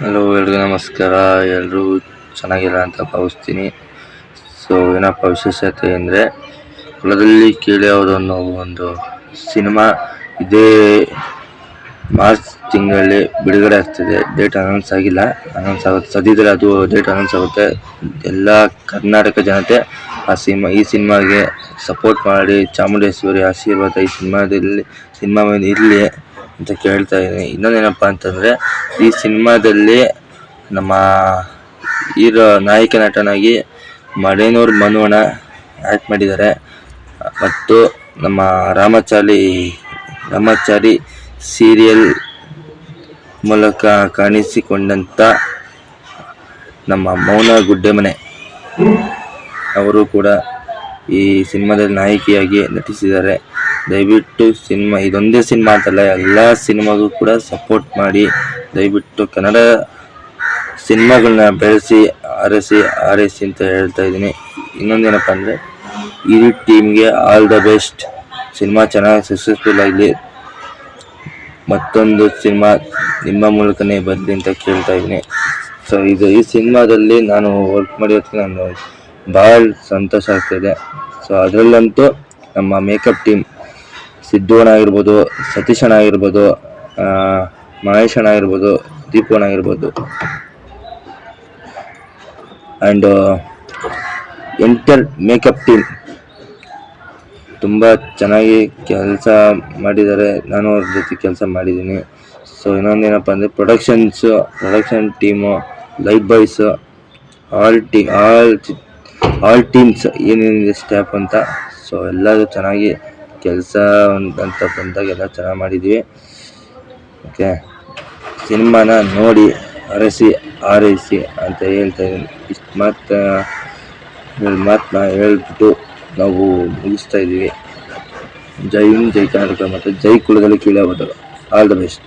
Hello ಎಲ್ರಿಗೂ ನಮಸ್ಕಾರ. ಎಲ್ಲರೂ ಚೆನ್ನಾಗಿಲ್ಲ ಅಂತ ಭಾವಿಸ್ತೀನಿ. ಸೊ ಏನಪ್ಪ ವಿಶೇಷತೆ ಅಂದರೆ, ಹೊಲದಲ್ಲಿ ಕೇಳಿ ಅನ್ನೋ ಒಂದು ಸಿನಿಮಾ ಇದೇ ಮಾರ್ಚ್ ತಿಂಗಳಲ್ಲಿ ಬಿಡುಗಡೆ ಆಗ್ತಿದೆ. ಡೇಟ್ ಅನೌನ್ಸ್ ಆಗಿಲ್ಲ. ಅನೌನ್ಸ್ ಆಗುತ್ತೆ. ಸದ್ಯದಲ್ಲಿ ಅದು ಡೇಟ್ ಅನೌನ್ಸ್ ಆಗುತ್ತೆ. ಎಲ್ಲ ಕರ್ನಾಟಕ ಜನತೆ ಆ ಸಿನಿಮಾ, ಈ ಸಿನಿಮಾಗೆ ಸಪೋರ್ಟ್ ಮಾಡಿ ಚಾಮುಂಡೇಶ್ವರಿ ಆಶೀರ್ವಾದ ಈ ಸಿನಿಮಾದಲ್ಲಿ, ಸಿನಿಮಾ ಇರಲಿ. ಅಂತ ಕೇಳ್ತಾ ಇದ್ದೀನಿ. ಇನ್ನೊಂದೇನಪ್ಪ ಅಂತಂದರೆ, ಈ ಸಿನಿಮಾದಲ್ಲಿ ನಮ್ಮ ಹೀರೋ, ನಾಯಕ ನಟನಾಗಿ ಮಡೇನೂರು ಮನೋಣ ಆ್ಯಕ್ಟ್ ಮಾಡಿದ್ದಾರೆ. ಮತ್ತು ನಮ್ಮ ರಾಮಚಾರಿ ರಾಮಚಾರಿ ಸೀರಿಯಲ್ ಮೂಲಕ ಕಾಣಿಸಿಕೊಂಡಂಥ ನಮ್ಮ ಮೌನ ಗುಡ್ಡೆಮನೆ ಅವರು ಕೂಡ ಈ ಸಿನಿಮಾದಲ್ಲಿ ನಾಯಕಿಯಾಗಿ ನಟಿಸಿದ್ದಾರೆ. ದಯವಿಟ್ಟು ಸಿನಿಮಾ, ಇದೊಂದೇ ಸಿನಿಮಾ ಅಂತಲ್ಲ, ಎಲ್ಲ ಸಿನಿಮಾಗೂ ಕೂಡ ಸಪೋರ್ಟ್ ಮಾಡಿ, ದಯವಿಟ್ಟು ಕನ್ನಡ ಸಿನಿಮಾಗಳನ್ನ ಬೆಳೆಸಿ ಅರಸಿ ಆರೈಸಿ ಅಂತ ಹೇಳ್ತಾ ಇದ್ದೀನಿ. ಇನ್ನೊಂದೇನಪ್ಪ ಅಂದರೆ, ಇಡೀ ಟೀಮ್ಗೆ ಆಲ್ ದ ಬೆಸ್ಟ್ ಸಿನಿಮಾ ಚೆನ್ನಾಗಿ ಸಕ್ಸಸ್ಫುಲ್ ಆಗಲಿ. ಮತ್ತೊಂದು ಸಿನಿಮಾ ನಿಮ್ಮ ಮೂಲಕನೇ ಬರಲಿ ಅಂತ ಕೇಳ್ತಾ ಇದ್ದೀನಿ. ಸೊ ಇದು ಈ ಸಿನಿಮಾದಲ್ಲಿ ನಾನು ವರ್ಕ್ ಮಾಡಿರೋದಕ್ಕೆ ನಾನು ಭಾಳ ಸಂತೋಷ ಆಗ್ತಾಯಿದೆ ಸೊ ಅದರಲ್ಲಂತೂ ನಮ್ಮ ಮೇಕಪ್ ಟೀಮ್ ಸಿದ್ದು ಅಣ್ಣ ಆಗಿರ್ಬೋದು ಸತೀಶನ ಆಗಿರ್ಬೋದು ಆ, ಮಹೇಶ್ ಅಣ್ಣ ಆಗಿರ್ಬೋದು ದೀಪು ಅಣ್ಣ ಆಗಿರ್ಬೋದು ಆ್ಯಂಡ್ ಎಂಟರ್ ಮೇಕಪ್ ಟೀಮ್ ತುಂಬ ಚೆನ್ನಾಗಿ ಕೆಲಸ ಮಾಡಿದ್ದಾರೆ. ನಾನು ಅವ್ರ ಜೊತೆ ಕೆಲಸ ಮಾಡಿದ್ದೀನಿ. ಸೊ ಇನ್ನೊಂದೇನಪ್ಪ ಅಂದರೆ productions production team light boys all tea all all teams ಏನೇನಿದೆ ಸ್ಟಾಫ್ ಅಂತ. ಸೊ ಎಲ್ಲರೂ ಚೆನ್ನಾಗಿ ಕೆಲಸ ಅಂತ ಬಂದಾಗ ಎಲ್ಲ ಚೆನ್ನಾಗಿ ಮಾಡಿದ್ವಿ. ಓಕೆ ಸಿನಿಮಾನ ನೋಡಿ ಅರಸಿ ಆರೈಸಿ ಅಂತ ಹೇಳ್ತಾ ಇದ್ದೀನಿ. ಇಷ್ಟು ಮಾತು ಮಾತನ್ನ ಹೇಳ್ಬಿಟ್ಟು ನಾವು ಮುಗಿಸ್ತಾ ಇದ್ದೀವಿ. ಜೈ ಹಿಂದ್, ಜೈ ಕರ್ನಾಟಕ, ಮತ್ತು ಜೈ ಕುಲದಲ್ಲಿ ಬದಲು ಆಲ್ ದ ಬೆಸ್ಟ್